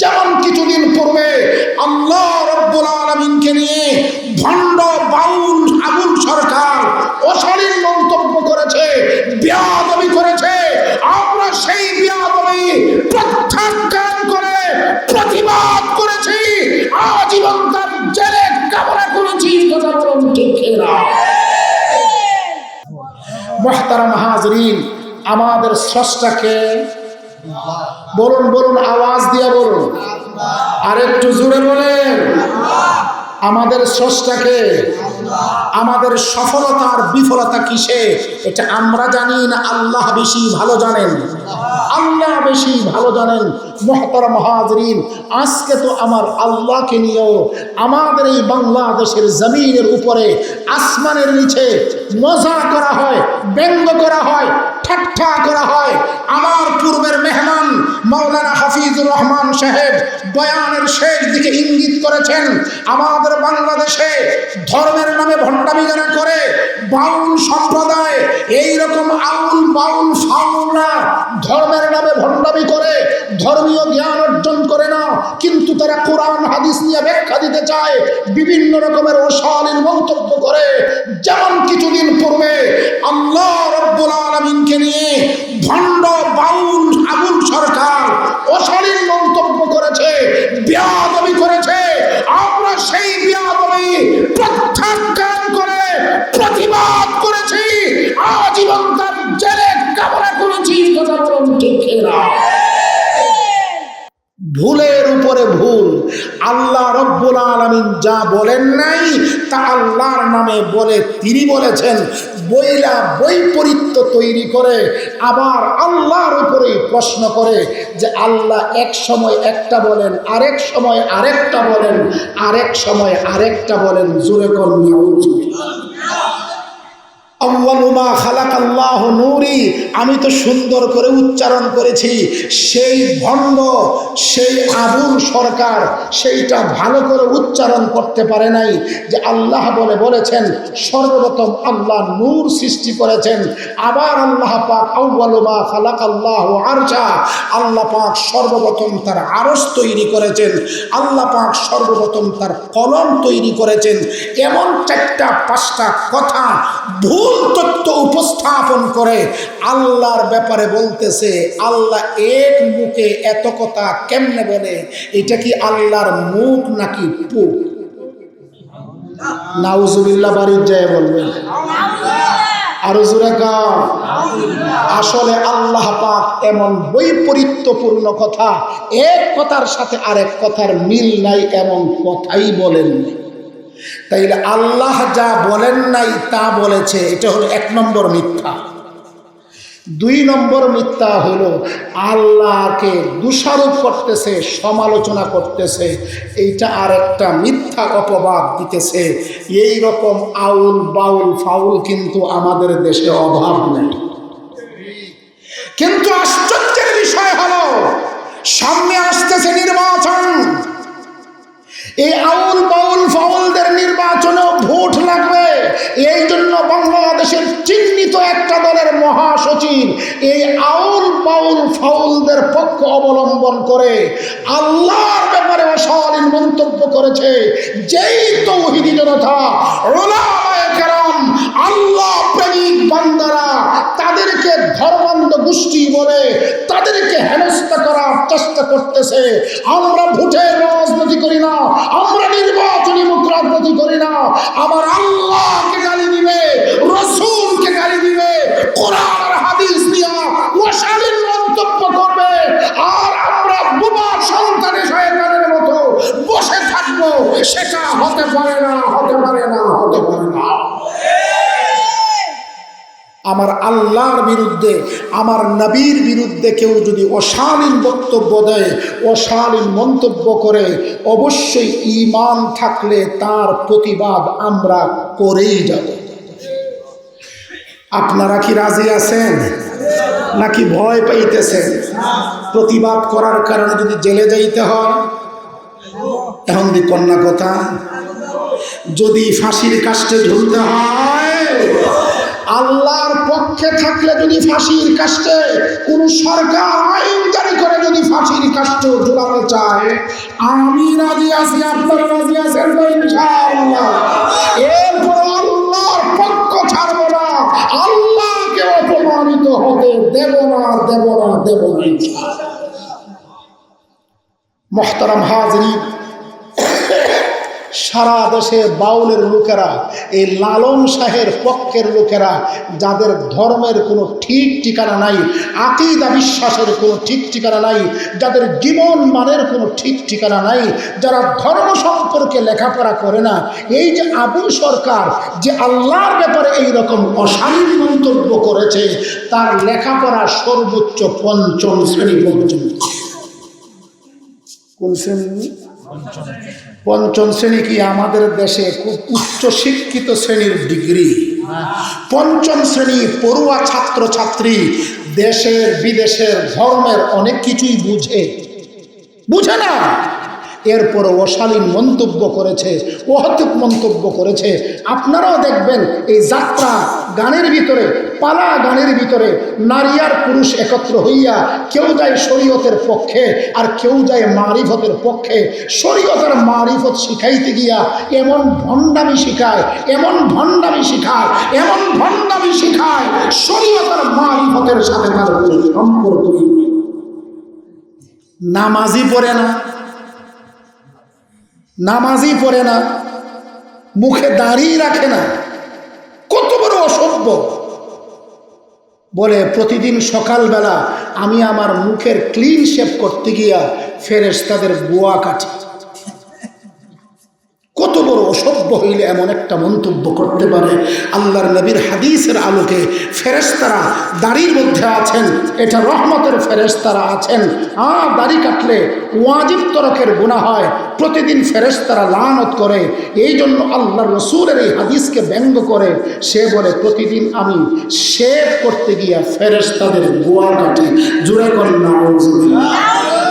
যেমন কিছুদিন পূর্বে আল্লাহ রব্বুল আলমিনকে নিয়ে ভণ্ড বাউল আবুল সরকার অশালীন মন্তব্য করেছে, বিয়াদবি করেছে। আমরা সেই বিয়াদবি প্রত্যাখ্যান করে, প্রতিবাদ করেছি। আজীবন তার জেলে কামনা করেছি, কথা বলুন ঠিক না মহতারাম হাজরিন, আমাদের স্রষ্টাকে বলুন বলুন, আওয়াজ দিয়ে বলুন। আর একটু জোরে বলেন। আমাদের স্রষ্টাকে, আমাদের সফলতা আর বিফলতা কিসে? এটা আমরা জানি না, আল্লাহ বেশি ভালো জানেন। আল্লাহ বেশি ভালো জানেন, মহতর মহাজরিন। আজকে তো আমার আল্লাহকে নিয়েও আমাদের এই বাংলাদেশের জমিনের উপরে, আসমানের নিচে মজা করা হয়, ব্যঙ্গ করা হয় ঠাট্টা করা হয়। আমার পূর্বের মেহমান মাওলানা হাফিজুর রহমান সাহেব বয়ানের শেষ দিকে ইঙ্গিত করেছেন, আমাদের বাংলাদেশে ধর্মের নামে ভণ্ডামি যারা করে বাউল সম্প্রদায় এই রকম আউল বাউল ফাউলরা ধর্মের নামে ভণ্ডামি করে, ধর্মীয় জ্ঞান অর্জন করে না, কিন্তু তারা কোরআন, হাদিস নিয়ে ব্যাখ্যা দিতে চায়, বিভিন্ন রকমের অশালীন মন্তব্য করে। যেমন কিছুদিন পূর্বে আল্লাহ রব্বুল আলমিনকে নিয়ে প্রতিবাদ করেছি, আজীবন তার জেলে কামনা করেছি ভুলের উপরে ভুল। আল্লাহ রব্বুল আলমিন যা বলেন নাই, তা আল্লাহর নামে বলে তিনি বলেছেন। বইলা বৈপরীত্য তৈরি করে, আবার আল্লাহর উপরেই প্রশ্ন করে যে আল্লাহ এক সময় একটা বলেন, আরেক সময় আরেকটা বলেন, আরেক সময় আরেকটা বলেন, জুরে কন্যা আউ্বালুমা আমি তো সুন্দর করে উচ্চারণ করেছি। সেই ভণ্ড, সেই আবুল সরকার, সেইটা ভালো করে উচ্চারণ করতে পারে নাই যে আল্লাহ বলে বলেছেন, সর্বপ্রথম আল্লাহ নূর সৃষ্টি করেছেন। আবার আল্লাহ পাক আউ্বালুমা খালাক আল্লাহ আরজা আল্লাহ পাক সর্বপ্রথম তার আরস তৈরি করেছেন। আল্লাহ পাক সর্বপ্রথম তার কলম তৈরি করেছেন। এমন চারটা পাঁচটা কথা ভুল তত্ত্ব উপস্থাপন করে আল্লাহর ব্যাপারে বলতেছে, আল্লাহ এক মুখে এত কথা কেমনে বলে? এটা কি আল্লাহর মুখ নাকি পুক নাউজুবিল্লাহ, বাড়ির যায় বলবেন। আরও আসলে আল্লাহ পাক এমন বৈপরীত্যপূর্ণ কথা, এক কথার সাথে আরেক কথার মিল নাই, এমন কথাই বলেন তাইলে আল্লাহ যা বলেন নাই তা বলেছে, এটা হলো এক নম্বর মিথ্যা। দুই নম্বর মিথ্যা হলো আল্লাহকে দোষারোপ করতেছে, সমালোচনা করতেছে, এইটা আর একটা মিথ্যা অপবাদ দিতেছে। এই রকম আউল বাউল ফাউল কিন্তু আমাদের দেশে অভাব নেই। কিন্তু আশ্চর্যের বিষয় হলো, সামনে আসতেছে নির্বাচন। এই আউল বাউল ফাউলদের নির্বাচনেও ভোট লাগবে। এই জন্য বাংলাদেশের চিহ্নিত একটা দলের মহাসচিব এই আউল পাউল ফাউলদের পক্ষ অবলম্বন করে আল্লাহর ব্যাপারে অশালীন মন্তব্য করেছে। যেই তৌহিদি জনতা ওলামায়ে চেষ্টা করতেছে। আমরা ভোটের রাজনীতি করি না, আমরা নির্বাচনী মুখ রাজনীতি করি না। আমার আল্লাহকে গালি দিবে, রসুলকে গালি দিবে, কোরআন, হাদিস দিয়া ওয়াশালীন মন্তব্য করবে। আর আমরা বোমার সন্তানের শয়তানের মতো বসে থাকব, সেটা হতে পারে না, হতে পারে না। আমার আল্লাহর বিরুদ্ধে, আমার নবীর বিরুদ্ধে কেউ যদি অশালীন বক্তব্য দেয়, অশালীন মন্তব্য করে, অবশ্যই ইমান থাকলে তার প্রতিবাদ আমরা করেই যাব। আপনারা কি রাজি আছেন? নাকি ভয় পাইতেছেন? প্রতিবাদ করার কারণে যদি জেলে যাইতে হয়? এখন কন্যা কথা, যদি ফাঁসির কাষ্টে ঝুলতে হয় আল্লাহর পক্ষে থাকলে যদি ফাঁসির কাষ্টে, কোন সরকার আইন জারি করে যদি ফাঁসির কাষ্ট ঝুলাতে চায়, আমি রাজি আছি, আপনারা রাজি আছেন এরপর আল্লাহর পক্ষ ছাড়বো না, আল্লাহকে অপমানিত হতে দেব না দেব না দেব না। মোহতারাম হাজরিন সারা দেশে বাউলের লোকেরা, এই লালন শাহের পক্ষের লোকেরা, যাদের ধর্মের কোনো ঠিক ঠিকানা নাই, আকিদা বিশ্বাসের কোনো ঠিক ঠিকানা নাই, যাদের জীবন মানের কোনো ঠিক ঠিকানা নাই, যারা ধর্ম সম্পর্কে লেখাপড়া করে না, এই যে আবুল সরকার যে আল্লাহর ব্যাপারে এই রকম অশালীন মন্তব্য করেছে, তার লেখাপড়া সর্বোচ্চ পঞ্চম শ্রেণি পর্যন্ত। কোন শ্রেণি? পঞ্চম। শ্রেণি কি আমাদের দেশে খুব উচ্চ শিক্ষিত শ্রেণির ডিগ্রি? পঞ্চম শ্রেণি পড়ুয়া ছাত্র ছাত্রী দেশের বিদেশের ধর্মের অনেক কিছুই বুঝে। বুঝে না? এরপর অশালীন মন্তব্য করেছে, অহতুক মন্তব্য করেছে। আপনারাও দেখবেন এই যাত্রা গানের ভিতরে, পালা গানের ভিতরে নারী আর পুরুষ একত্র হইয়া কেউ যায় শরীয়তের পক্ষে আর কেউ যায় মারিফতের পক্ষে। শরীয়তের মারিফত শিখাইতে গিয়া এমন ভণ্ডামি শিখায়, এমন ভণ্ডামি শিখায়, এমন ভণ্ডামি শিখায় শরীয়তের মারিফতের সাথে কোনো নামাজি পড়ে না। নামাজই পড়ে না। মুখে দাঁড়িয়ে রাখে না। অসভ্য। বলে প্রতিদিন সকালবেলা আমি আমার মুখের ক্লিন শেপ করতে গিয়া ফেরেস তাদের গোয়া কাটি। বড় অসভ্য হইলে এমন একটা মন্তব্য করতে পারে। আল্লাহর নবীর হাদিসের আলোকে ফেরেস্তারা দাড়ির মধ্যে আছেন, এটা রহমতের ফেরেস্তারা আছেন। আ, দাড়ি কাটলে ওয়াজিব তরকের গুণা হয়, প্রতিদিন ফেরেস্তারা লানত করে। এই জন্য আল্লাহ রসুলের এই হাদিসকে ব্যঙ্গ করে, সে বলে, প্রতিদিন আমি শেভ করতে গিয়া ফেরেস্তাদের গোয়া কাটি। জুড়ে করেন না